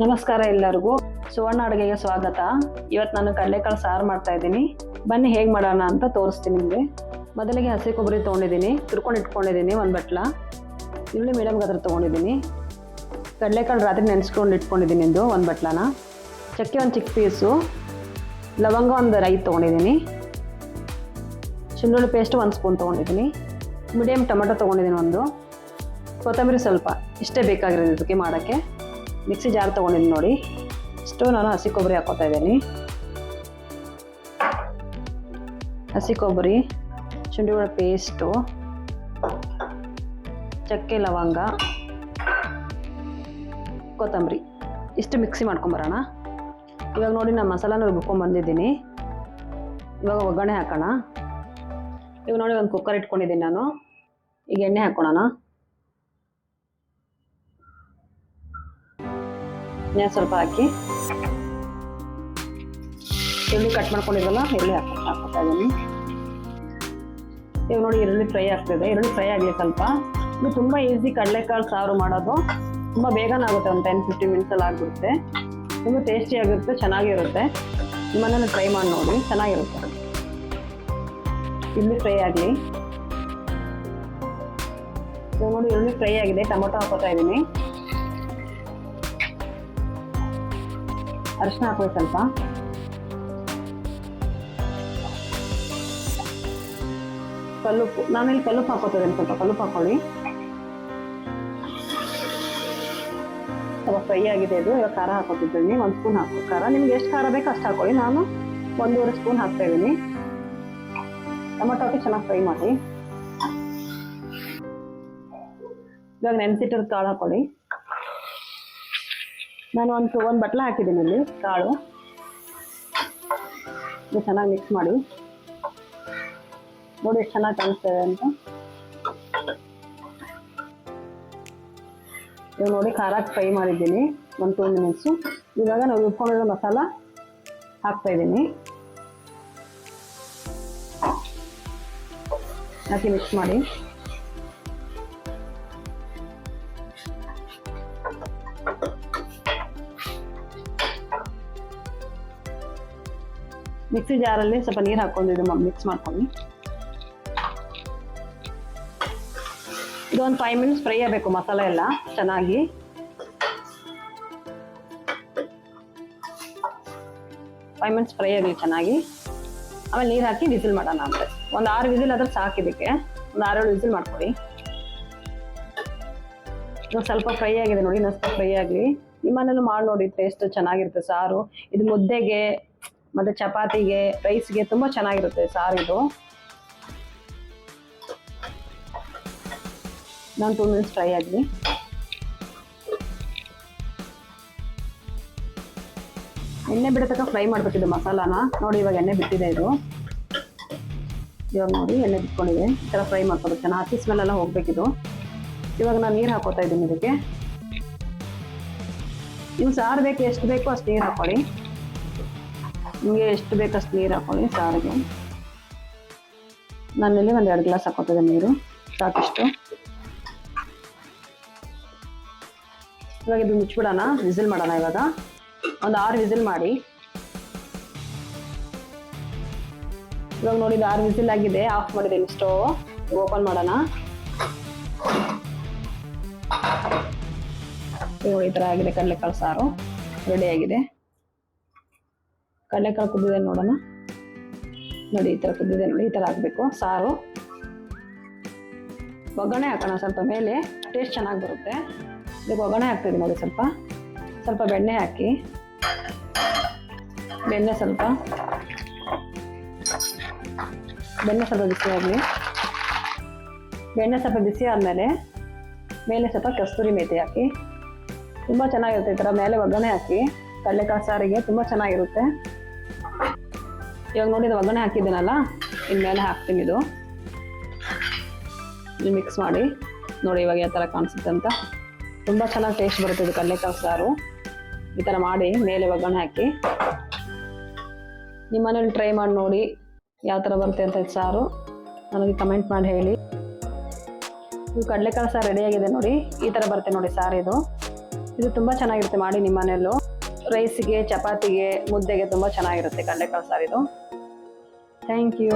ನಮಸ್ಕಾರ ಎಲ್ಲರಿಗೂ. ಸುವರ್ಣ ಅಡುಗೆಗೆ ಸ್ವಾಗತ. ಇವತ್ತು ನಾನು ಕಡಲೆಕಾಳು ಸಾರು ಮಾಡ್ತಾ ಇದ್ದೀನಿ. ಬನ್ನಿ ಹೇಗೆ ಮಾಡೋಣ ಅಂತ ತೋರಿಸ್ತೀನಿ ನಿಮಗೆ. ಮೊದಲಿಗೆ ಹಸಿ ಕೊಬ್ಬರಿ ತೊಗೊಂಡಿದ್ದೀನಿ. ತುರ್ಕೊಂಡು ಇಟ್ಕೊಂಡಿದ್ದೀನಿ ಒಂದು ಬಟ್ಲ. ಈರುಳ್ಳಿ ಮೀಡಿಯಮ್ ಗಾತ್ರ ತೊಗೊಂಡಿದ್ದೀನಿ. ಕಡಲೆಕಾಳು ರಾತ್ರಿ ನೆನೆಸ್ಕೊಂಡು ಇಟ್ಕೊಂಡಿದ್ದೀನಿ ಇದು ಒಂದು ಬಟ್ಲನ. ಚಕ್ಕೆ ಒಂದು ಚಿಕ್ಕ ಪೀಸು. ಲವಂಗ ಒಂದು ರೈ ತೊಗೊಂಡಿದ್ದೀನಿ. ಶುಂಠಿ ಪೇಸ್ಟ್ ಒಂದು ಸ್ಪೂನ್ ತೊಗೊಂಡಿದ್ದೀನಿ. ಮೀಡಿಯಮ್ ಟೊಮೆಟೊ ತೊಗೊಂಡಿದ್ದೀನಿ ಒಂದು. ಕೊತ್ತಂಬರಿ ಸ್ವಲ್ಪ. ಇಷ್ಟೇ ಬೇಕಾಗಿರೋದು ಇದಕ್ಕೆ ಮಾಡೋಕ್ಕೆ. ಮಿಕ್ಸಿ ಜಾರ್ ತೊಗೊಂಡಿದ್ದೀನಿ ನೋಡಿ. ಇಷ್ಟು ನಾನು ಹಸಿ ಕೊಬ್ಬರಿ ಹಾಕೋತಾ ಇದ್ದೀನಿ. ಹಸಿ ಕೊಬ್ಬರಿ ಶುಂಠಿ ಬೆಳ್ಳುಳ್ಳಿ ಪೇಸ್ಟು, ಚಕ್ಕೆ ಲವಂಗ, ಕೊತ್ತಂಬರಿ. ಇಷ್ಟು ಮಿಕ್ಸಿ ಮಾಡ್ಕೊಂಬರೋಣ ಇವಾಗ ನೋಡಿ ನಾನು ಮಸಾಲನ ರುಬ್ಕೊಂಡ್ಬಂದಿದ್ದೀನಿ ಇವಾಗ ಒಗ್ಗರಣೆ ಹಾಕೋಣ. ಇವಾಗ ನೋಡಿ ಒಂದು ಕುಕ್ಕರ್ ಇಟ್ಕೊಂಡಿದ್ದೀನಿ ನಾನು. ಈಗ ಎಣ್ಣೆ ಹಾಕೋಣ ಎಣ್ಣೆ ಸ್ವಲ್ಪ ಹಾಕಿ. ಈರುಳ್ಳಿ ಕಟ್ ಮಾಡ್ಕೊಂಡಿರಲ್ಲ ಈರುಳ್ಳಿ ಹಾಕಿ, ಹಾಕ್ಕೊತಾ ಇದ್ದೀನಿ. ಈಗ ನೋಡಿ ಈರುಳ್ಳಿ ಫ್ರೈ ಆಗ್ತಿದೆ. ಈರುಳ್ಳಿ ಫ್ರೈ ಆಗಲಿ ಸ್ವಲ್ಪ. ಇದು ತುಂಬ ಈಸಿ ಕಡಲೆಕಾಳು ಸಾರು ಮಾಡೋದು. ತುಂಬ ಬೇಗನೆ ಆಗುತ್ತೆ, ಒಂದು ಟೆನ್ ಫಿಫ್ಟಿ ಮಿನಿಟ್ಸಲ್ಲಿ ಆಗಿಬಿಡುತ್ತೆ. ತುಂಬ ಟೇಸ್ಟಿ ಆಗಿರುತ್ತೆ, ಚೆನ್ನಾಗಿರುತ್ತೆ. ನಿಮ್ಮನೇಲಿ ಟ್ರೈ ಮಾಡಿ ನೋಡಿ, ಚೆನ್ನಾಗಿರುತ್ತೆ. ಈರುಳ್ಳಿ ಫ್ರೈ ಆಗಲಿ. ನೋಡಿ ಈರುಳ್ಳಿ ಫ್ರೈ ಆಗಿದೆ, ಟೊಮೊಟೊ ಹಾಕೋತಾ ಇದ್ದೀನಿ. ಅರಿಶಿನ ಹಾಕೋದು ಸ್ವಲ್ಪ. ಕಲ್ಲುಪ್ಪು, ನಾನಿಲ್ಲಿ ಕಲ್ಲುಪ್ಪು ಹಾಕೋತಿದ್ದೀನಿ ಸ್ವಲ್ಪ, ಕಲ್ಲುಪ್ಪು ಹಾಕೊಳ್ಳಿ ಸ್ವಲ್ಪ ಫ್ರೈ ಆಗಿದೆ ಇದು, ಇವಾಗ ಖಾರ ಹಾಕೋತಿದ್ದೀನಿ ಒಂದು ಸ್ಪೂನ್ ಹಾಕೋ, ಖಾರ. ನಿಮ್ಗೆ ಎಷ್ಟು ಖಾರ ಬೇಕು ಅಷ್ಟು ಹಾಕೊಳ್ಳಿ ನಾನು ಒಂದೂವರೆ ಸ್ಪೂನ್ ಹಾಕ್ತಾ ಇದ್ದೀನಿ. ಟೊಮೊಟೊ ಚೆನ್ನಾಗಿ ಫ್ರೈ ಮಾಡಿ. ಇವಾಗ ನೆನೆಸಿಟ್ಟಿರೋದು ಕಾಳು ಹಾಕೊಳ್ಳಿ ನಾನು ಒಂದು ಒಂದು ಬಟ್ಲ ಹಾಕಿದ್ದೀನಿ ಇಲ್ಲಿ, ಕಾಳು. ಇದು ಚೆನ್ನಾಗಿ ಮಿಕ್ಸ್ ಮಾಡಿ. ನೋಡಿ ಎಷ್ಟು ಚೆನ್ನಾಗಿ ಕಾಣಿಸ್ತದೆ ಅಂತ. ಇವಾಗ ನೋಡಿ ಖಾರ ಫ್ರೈ ಮಾಡಿದ್ದೀನಿ, ಒಂದು ಟೂ ಮಿನಿಟ್ಸು ಇವಾಗ ನಾವು ರುಬ್ಕೊಂಡಿರೋ ಮಸಾಲ ಹಾಕ್ತಾ ಇದ್ದೀನಿ. ಹಾಕಿ ಮಿಕ್ಸ್ ಮಾಡಿ. ಮಿಕ್ಸಿ ಜಾರಲ್ಲಿ ಸ್ವಲ್ಪ ನೀರು ಹಾಕೊಂಡಿದ್ದು ಮಿಕ್ಸ್ ಮಾಡ್ಕೊಂಡು ಇದೊಂದು ಫೈವ್ ಮಿನಿಟ್ಸ್ ಫ್ರೈ ಆಗಬೇಕು ಮಸಾಲೆ ಎಲ್ಲ, ಚೆನ್ನಾಗಿ. ಫೈವ್ ಮಿನಿಟ್ಸ್ ಫ್ರೈ ಆಗಲಿ ಚೆನ್ನಾಗಿ. ಆಮೇಲೆ ನೀರು ಹಾಕಿ ವಿಸಿಲ್ ಮಾಡೋಣ ಅಂತ ಒಂದು ಆರು ವಿಸಿಲ್ ಆದ್ರೆ ಸಾಕು ಇದಕ್ಕೆ. ಒಂದು ಆರೇಳು ವಿಸಿಲ್ ಮಾಡ್ಕೊಳ್ಳಿ. ಇವಾಗ ಸ್ವಲ್ಪ ಫ್ರೈ ಆಗಿದೆ ನೋಡಿ, ಇನ್ನೊಂದು ಸ್ವಲ್ಪ ಫ್ರೈ ಆಗಲಿ. ನಿಮ್ಮನೇಲೂ ಮಾಡಿ ನೋಡಿ ಟೇಸ್ಟ್ ಚೆನ್ನಾಗಿರುತ್ತೆ ಸಾರು. ಇದು ಮುದ್ದೆಗೆ ಮತ್ತೆ ಚಪಾತಿಗೆ ರೈಸ್ಗೆ ತುಂಬ ಚೆನ್ನಾಗಿರುತ್ತೆ ಸಾರು ಇದು. ನಾನು ಟೂ ಮಿನಿಟ್ಸ್ ಫ್ರೈ ಆಗಲಿ. ಎಣ್ಣೆ ಬಿಡತಕ್ಕ ಫ್ರೈ ಮಾಡ್ಬೇಕಿದ್ದು ಮಸಾಲಾನ. ನೋಡಿ ಇವಾಗ ಎಣ್ಣೆ ಬಿಟ್ಟಿದೆ ಇದು. ಇವಾಗ ನೋಡಿ ಎಣ್ಣೆ ಬಿಟ್ಕೊಂಡಿದೆ. ಈ ಥರ ಫ್ರೈ ಮಾಡ್ಕೊಂಡು ಚೆನ್ನಾಗಿ. ಹಸಿ ಸ್ಮೆಲ್ ಎಲ್ಲ ಇದು ಇವಾಗ ನಾನು ನೀರು ಹಾಕೋತಾ ಇದ್ದೀನಿ ಇದಕ್ಕೆ. ನೀವು ಸಾರು ಬೇಕು, ಎಷ್ಟು ಬೇಕೋ ಅಷ್ಟು ನೀರು ಹಾಕೊಳ್ಳಿ. ನಿಮಗೆ ಎಷ್ಟು ಬೇಕಷ್ಟು ನೀರು ಹಾಕೊಳ್ಳಿ ಸಾರಿಗೆ. ನಾನಿಲ್ಲಿ ಒಂದು ಎರಡು ಗ್ಲಾಸ್ ಹಾಕೋತಿದ್ದೆ ನೀರು, ಸಾಕಷ್ಟು. ಇವಾಗ ಇದು ಮುಚ್ಚಿಬಿಡೋಣ ವಿಸಿಲ್ ಮಾಡೋಣ ಇವಾಗ. ಒಂದು ಆರು ವಿಸಿಲ್ ಮಾಡಿ. ಇವಾಗ ನೋಡಿ, ಇದು ಆರು ವಿಸಿಲ್ ಆಗಿದೆ, ಆಫ್ ಮಾಡಿದ್ದೀನಿ ಸ್ಟೋವ್. ಓಪನ್ ಮಾಡೋಣ. ಈ ಥರ ಆಗಿದೆ, ಕಡಲೆಕಾಳು ಸಾರು. ರೆಡಿ ಆಗಿದೆ. ಕಡಲೆಕಾಳು ಕುದ್ದಿದೆ ನೋಡೋಣ. ನೋಡಿ, ಈ ಥರ ಕುದ್ದಿದೆ ನೋಡಿ, ಈ ಥರ ಹಾಕಬೇಕು ಸಾರು. ಒಗ್ಗರಣೆ ಹಾಕೋಣ ಸ್ವಲ್ಪ ಮೇಲೆ. ಟೇಸ್ಟ್ ಚೆನ್ನಾಗಿ ಬರುತ್ತೆ. ಇದಕ್ಕೆ ಒಗ್ಗರಣೆ ಹಾಕ್ತೀವಿ ನೋಡಿ ಸ್ವಲ್ಪ. ಸ್ವಲ್ಪ ಬೆಣ್ಣೆ ಹಾಕಿ. ಬೆಣ್ಣೆ ಸ್ವಲ್ಪ. ಬೆಣ್ಣೆ ಸ್ವಲ್ಪ ಬಿಸಿ ಆಗಲಿ. ಬೆಣ್ಣೆ ಸ್ವಲ್ಪ ಬಿಸಿ ಆದಮೇಲೆ ಮೇಲೆ ಸ್ವಲ್ಪ ಕಸ್ತೂರಿ ಮೇಥಿ ಹಾಕಿ. ತುಂಬ ಚೆನ್ನಾಗಿರುತ್ತೆ ಈ ಥರ ಮೇಲೆ ಒಗ್ಗರಣೆ ಹಾಕಿ. ಕಡಲೆಕಾಳು ಸಾರಿಗೆ ತುಂಬ ಚೆನ್ನಾಗಿರುತ್ತೆ. ಇವಾಗ ನೋಡಿ ಇದು ಒಗ್ಗರಣೆ ಹಾಕಿದ್ದೀನಲ್ಲ? ಇನ್ಮೇಲೆ ಹಾಕ್ತೀನಿ ಇದು. ಮಿಕ್ಸ್ ಮಾಡಿ. ನೋಡಿ ಇವಾಗ ಯಾವ ಥರ ಕಾಣಿಸುತ್ತೆ ಅಂತ. ತುಂಬ ಚೆನ್ನಾಗಿ ಟೇಸ್ಟ್ ಬರುತ್ತೆ ಇದು ಕಡಲೆಕಾಳು ಸಾರು. ಈ ಥರ ಮಾಡಿ ಮೇಲೆ ಒಗ್ಗರಣೆ ಹಾಕಿ. ನಿಮ್ಮ ಮನೇಲಿ ಟ್ರೈ ಮಾಡಿ ನೋಡಿ ಯಾವ ಥರ ಬರುತ್ತೆ ಅಂತ ಸಾರು. ನನಗೆ ಕಮೆಂಟ್ ಮಾಡಿ ಹೇಳಿ. ಇದು ಕಡಲೆಕಾಳು ಸಾರು ರೆಡಿಯಾಗಿದೆ ನೋಡಿ. ಈ ಥರ ಬರುತ್ತೆ ನೋಡಿ ಸಾರು ಇದು. ಇದು ತುಂಬ ಚೆನ್ನಾಗಿರುತ್ತೆ ಮಾಡಿ ನಿಮ್ಮ ಮನೆಯಲ್ಲೂ ರೈಸಿಗೆ ಚಪಾತಿಗೆ ಮುದ್ದೆಗೆ ತುಂಬ ಚೆನ್ನಾಗಿರುತ್ತೆ ಕಡಲೆಕಾಳು ಸಾರಿದು. Thank you